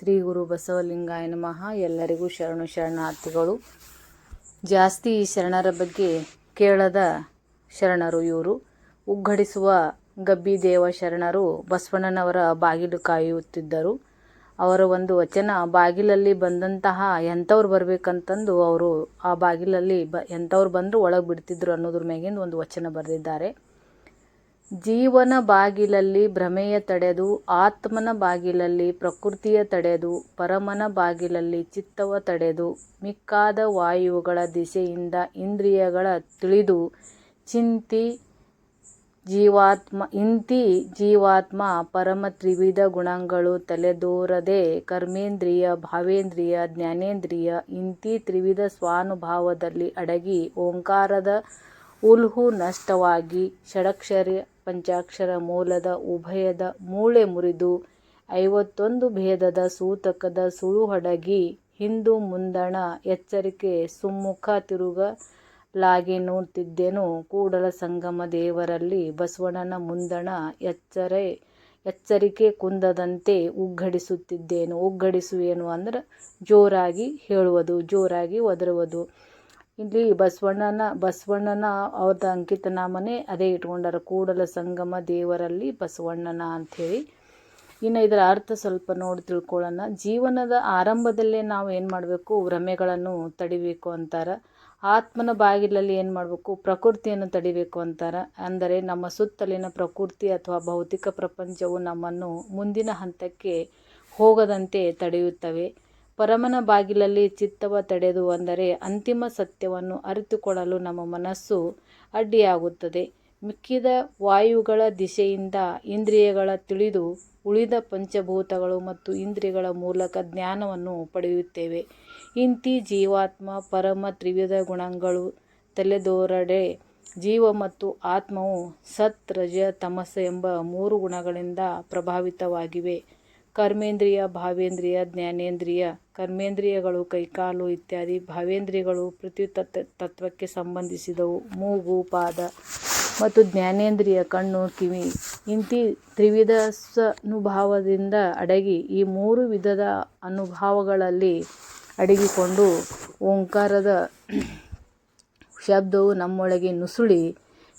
ಶ್ರೀ ಗುರು ಬಸವಲಿಂಗಾಯ ನಮಃ. ಎಲ್ಲರಿಗೂ ಶರಣು ಶರಣಾರ್ಥಿಗಳು. ಜಾಸ್ತಿ ಶರಣರ ಬಗ್ಗೆ ಕೇಳದ ಶರಣರು ಇವರು. ಉಗ್ಗಡಿಸುವ ಗಬ್ಬಿ ದೇವ ಶರಣರು ಬಸವಣ್ಣನವರ ಬಾಗಿಲು ಕಾಯುತ್ತಿದ್ದರು. ಅವರ ಒಂದು ವಚನ, ಬಾಗಿಲಲ್ಲಿ ಬಂದಂತಹ ಎಂಥವ್ರು ಬರಬೇಕಂತಂದು ಅವರು ಆ ಬಾಗಿಲಲ್ಲಿ ಬ, ಎಂಥವ್ರು ಬಂದರೂ ಒಳಗೆ ಬಿಡ್ತಿದ್ರು ಅನ್ನೋದ್ರ ಮ್ಯಾಗಿಂದು ಒಂದು ವಚನ ಬರೆದಿದ್ದಾರೆ. ಜೀವನ ಬಾಗಿಲಲ್ಲಿ ಭ್ರಮೆಯ ತಡೆದು, ಆತ್ಮನ ಬಾಗಿಲಲ್ಲಿ ಪ್ರಕೃತಿಯ ತಡೆದು, ಪರಮನ ಬಾಗಿಲಲ್ಲಿ ಚಿತ್ತವ ತಡೆದು, ಮಿಕ್ಕಾದ ವಾಯುಗಳ ದಿಸೆಯಿಂದ ಇಂದ್ರಿಯಗಳ ತಿಳಿದು, ಚಿಂತಿ ಜೀವಾತ್ಮ, ಇಂತಿ ಜೀವಾತ್ಮ ಪರಮ ತ್ರಿವಿಧ ಗುಣಗಳು ತಲೆದೋರದೆ, ಕರ್ಮೇಂದ್ರಿಯ, ಭಾವೇಂದ್ರಿಯ, ಜ್ಞಾನೇಂದ್ರಿಯ, ಇಂತಿ ತ್ರಿವಿಧ ಸ್ವಾನುಭಾವದಲ್ಲಿ ಅಡಗಿ, ಓಂಕಾರದ ಉಲ್ಹು ನಷ್ಟವಾಗಿ, ಷಡಕ್ಷರ ಪಂಚಾಕ್ಷರ ಮೂಲದ ಉಭಯದ ಮೂಳೆ ಮುರಿದು ಐವತ್ತೊಂದು ಭೇದದ ಸೂತಕದ ಸುಳುಹಡಗಿ ಹಿಂದು ಮುಂದಣ ಎಚ್ಚರಿಕೆ ಸುಮ್ಮುಖ ತಿರುಗಲಾಗೆನ್ನುತ್ತಿದ್ದೆನು ಕೂಡಲ ಸಂಗಮ ದೇವರಲ್ಲಿ ಬಸವಣ್ಣನ ಮುಂದಣ ಎಚ್ಚರೆ, ಎಚ್ಚರಿಕೆ ಕುಂದದಂತೆ ಉಗ್ಗಡಿಸುತ್ತಿದ್ದೇನು ಉಗ್ಗಡಿಸುವೇನು ಅಂದ್ರೆ ಜೋರಾಗಿ ಹೇಳುವುದು, ಜೋರಾಗಿ ಒದರುವುದು. ಇಲ್ಲಿ ಬಸವಣ್ಣನ ಬಸವಣ್ಣನ ಅವ್ರದ ಅಂಕಿತ ನಾಮನೆ ಅದೇ ಇಟ್ಕೊಂಡಾರ. ಕೂಡಲ ಸಂಗಮ ದೇವರಲ್ಲಿ ಬಸವಣ್ಣನ ಅಂಥೇಳಿ. ಇನ್ನು ಇದರ ಅರ್ಥ ಸ್ವಲ್ಪ ನೋಡಿ ತಿಳ್ಕೊಳ್ಳೋಣ. ಜೀವನದ ಆರಂಭದಲ್ಲೇ ನಾವು ಏನು ಮಾಡಬೇಕು? ಭ್ರಮೆಗಳನ್ನು ತಡಿಬೇಕು ಅಂತಾರೆ. ಆತ್ಮನ ಬಾಗಿಲಲ್ಲಿ ಏನು ಮಾಡಬೇಕು? ಪ್ರಕೃತಿಯನ್ನು ತಡಿಬೇಕು ಅಂತಾರೆ. ಅಂದರೆ ನಮ್ಮ ಸುತ್ತಲಿನ ಪ್ರಕೃತಿ ಅಥವಾ ಭೌತಿಕ ಪ್ರಪಂಚವು ನಮ್ಮನ್ನು ಮುಂದಿನ ಹಂತಕ್ಕೆ ಹೋಗದಂತೆ ತಡೆಯುತ್ತವೆ. ಪರಮನ ಬಾಗಿಲಲ್ಲಿ ಚಿತ್ತವ ತಡೆದು ಅಂದರೆ ಅಂತಿಮ ಸತ್ಯವನ್ನು ಅರಿತುಕೊಳ್ಳಲು ನಮ್ಮ ಮನಸ್ಸು ಅಡ್ಡಿಯಾಗುತ್ತದೆ. ಮಿಕ್ಕಿದ ವಾಯುಗಳ ದಿಶೆಯಿಂದ ಇಂದ್ರಿಯಗಳ ತಿಳಿದು ಉಳಿದ ಪಂಚಭೂತಗಳು ಮತ್ತು ಇಂದ್ರಿಯಗಳ ಮೂಲಕ ಜ್ಞಾನವನ್ನು ಪಡೆಯುತ್ತೇವೆ. ಇಂತಿ ಜೀವಾತ್ಮ, ಪರಮ ತ್ರಿವಿಧ ಗುಣಗಳು, ತಲೆದೋರಡೆ, ಜೀವ ಮತ್ತು ಆತ್ಮವು ಸತ್, ರಜ, ತಮಸ ಎಂಬ ಮೂರು ಗುಣಗಳಿಂದ ಪ್ರಭಾವಿತವಾಗಿವೆ. ಕರ್ಮೇಂದ್ರಿಯ, ಭಾವೇಂದ್ರಿಯ, ಜ್ಞಾನೇಂದ್ರಿಯ, ಕರ್ಮೇಂದ್ರಿಯಗಳು, ಕೈಕಾಲು ಇತ್ಯಾದಿ ಭಾವೇಂದ್ರಿಯಗಳು ಪೃಥ್ವಿ ತತ್ವ ತತ್ವಕ್ಕೆ ಸಂಬಂಧಿಸಿದವು. ಮೂಗು, ಪಾದ ಮತ್ತು ಜ್ಞಾನೇಂದ್ರಿಯ ಕಣ್ಣು, ಕಿವಿ ಇಂತಿ ತ್ರಿವಿಧ ಅನುಭಾವದಿಂದ ಅಡಗಿ ಈ ಮೂರು ವಿಧದ ಅನುಭಾವಗಳಲ್ಲಿ ಅಡಗಿಕೊಂಡು ಓಂಕಾರದ ಶಬ್ದವು ನಮ್ಮೊಳಗೆ ನುಸುಳಿ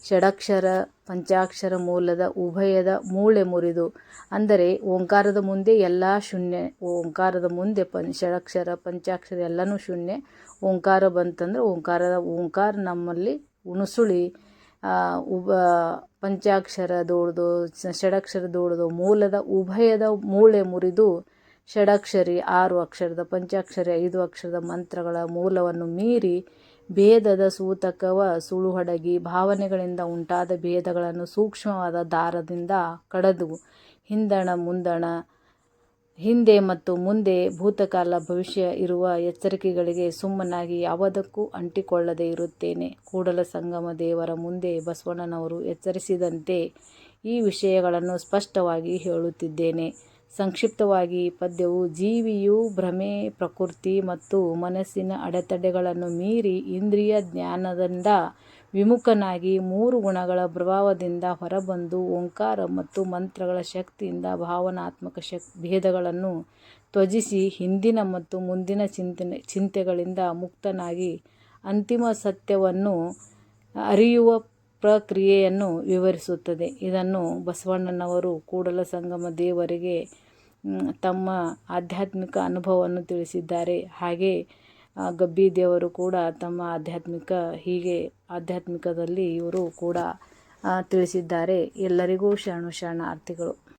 ಷಡಕ್ಷರ, ಪಂಚಾಕ್ಷರ ಮೂಲದ ಉಭಯದ ಮೂಳೆ ಮುರಿದು, ಅಂದರೆ ಓಂಕಾರದ ಮುಂದೆ ಎಲ್ಲ ಶೂನ್ಯ, ಓಂಕಾರದ ಮುಂದೆ ಪಂ ಷಡಕ್ಷರ, ಪಂಚಾಕ್ಷರ ಎಲ್ಲನೂ ಶೂನ್ಯ, ಓಂಕಾರ ಬಂತಂದ್ರೆ ಓಂಕಾರದ ಓಂಕಾರ ನಮ್ಮಲ್ಲಿ ಉಣಸುಳಿ ಉಬ ಪಂಚಾಕ್ಷರ ದೋಡ್ದು, ಷಡಕ್ಷರ ದೋಡ್ದು ಮೂಲದ ಉಭಯದ ಮೂಳೆ ಮುರಿದು ಷಡಕ್ಷರಿ ಆರು ಅಕ್ಷರದ, ಪಂಚಾಕ್ಷರಿ ಐದು ಅಕ್ಷರದ ಮಂತ್ರಗಳ ಮೂಲವನ್ನು ಮೀರಿ ಭೇದದ ಸೂತಕವ ಸುಳುಹಡಗಿ ಭಾವನೆಗಳಿಂದ ಉಂಟಾದ ಭೇದಗಳನ್ನು ಸೂಕ್ಷ್ಮವಾದ ದಾರದಿಂದ ಕಡದು ಹಿಂದಣ ಮುಂದಣ, ಹಿಂದೆ ಮತ್ತು ಮುಂದೆ ಭೂತಕಾಲ ಭವಿಷ್ಯ ಇರುವ ಎಚ್ಚರಿಕೆಗಳಿಗೆ ಸುಮ್ಮನಾಗಿ ಯಾವುದಕ್ಕೂ ಅಂಟಿಕೊಳ್ಳದೆ ಇರುತ್ತೇನೆ. ಕೂಡಲ ಸಂಗಮ ದೇವರ ಮುಂದೆ ಬಸವಣ್ಣನವರು ಎಚ್ಚರಿಸಿದಂತೆ ಈ ವಿಷಯಗಳನ್ನು ಸ್ಪಷ್ಟವಾಗಿ ಹೇಳುತ್ತಿದ್ದೇನೆ. ಸಂಕ್ಷಿಪ್ತವಾಗಿ ಪದ್ಯವು ಜೀವಿಯು ಭ್ರಮೆ, ಪ್ರಕೃತಿ ಮತ್ತು ಮನಸ್ಸಿನ ಅಡೆತಡೆಗಳನ್ನು ಮೀರಿ ಇಂದ್ರಿಯ ಜ್ಞಾನದಿಂದ ವಿಮುಖನಾಗಿ ಮೂರು ಗುಣಗಳ ಪ್ರಭಾವದಿಂದ ಹೊರಬಂದು ಓಂಕಾರ ಮತ್ತು ಮಂತ್ರಗಳ ಶಕ್ತಿಯಿಂದ ಭಾವನಾತ್ಮಕ ಶಕ್, ಭೇದಗಳನ್ನು ತ್ವಜಿಸಿ ಹಿಂದಿನ ಮತ್ತು ಮುಂದಿನ ಚಿಂತನೆ, ಚಿಂತೆಗಳಿಂದ ಮುಕ್ತನಾಗಿ ಅಂತಿಮ ಸತ್ಯವನ್ನು ಅರಿಯುವ ಪ್ರಕ್ರಿಯೆಯನ್ನು ವಿವರಿಸುತ್ತದೆ. ಇದನ್ನು ಬಸವಣ್ಣನವರು ಕೂಡಲ ಸಂಗಮ ದೇವರಿಗೆ ತಮ್ಮ ಆಧ್ಯಾತ್ಮಿಕ ಅನುಭವವನ್ನು ತಿಳಿಸಿದ್ದಾರೆ. ಹಾಗೆ ಗಬ್ಬಿ ದೇವರು ಕೂಡ ತಮ್ಮ ಆಧ್ಯಾತ್ಮಿಕ, ಹೀಗೆ ಆಧ್ಯಾತ್ಮಿಕದಲ್ಲಿ ಇವರು ಕೂಡ ತಿಳಿಸಿದ್ದಾರೆ. ಎಲ್ಲರಿಗೂ ಶರಣು ಶರಣಾರ್ಥಿಗಳು.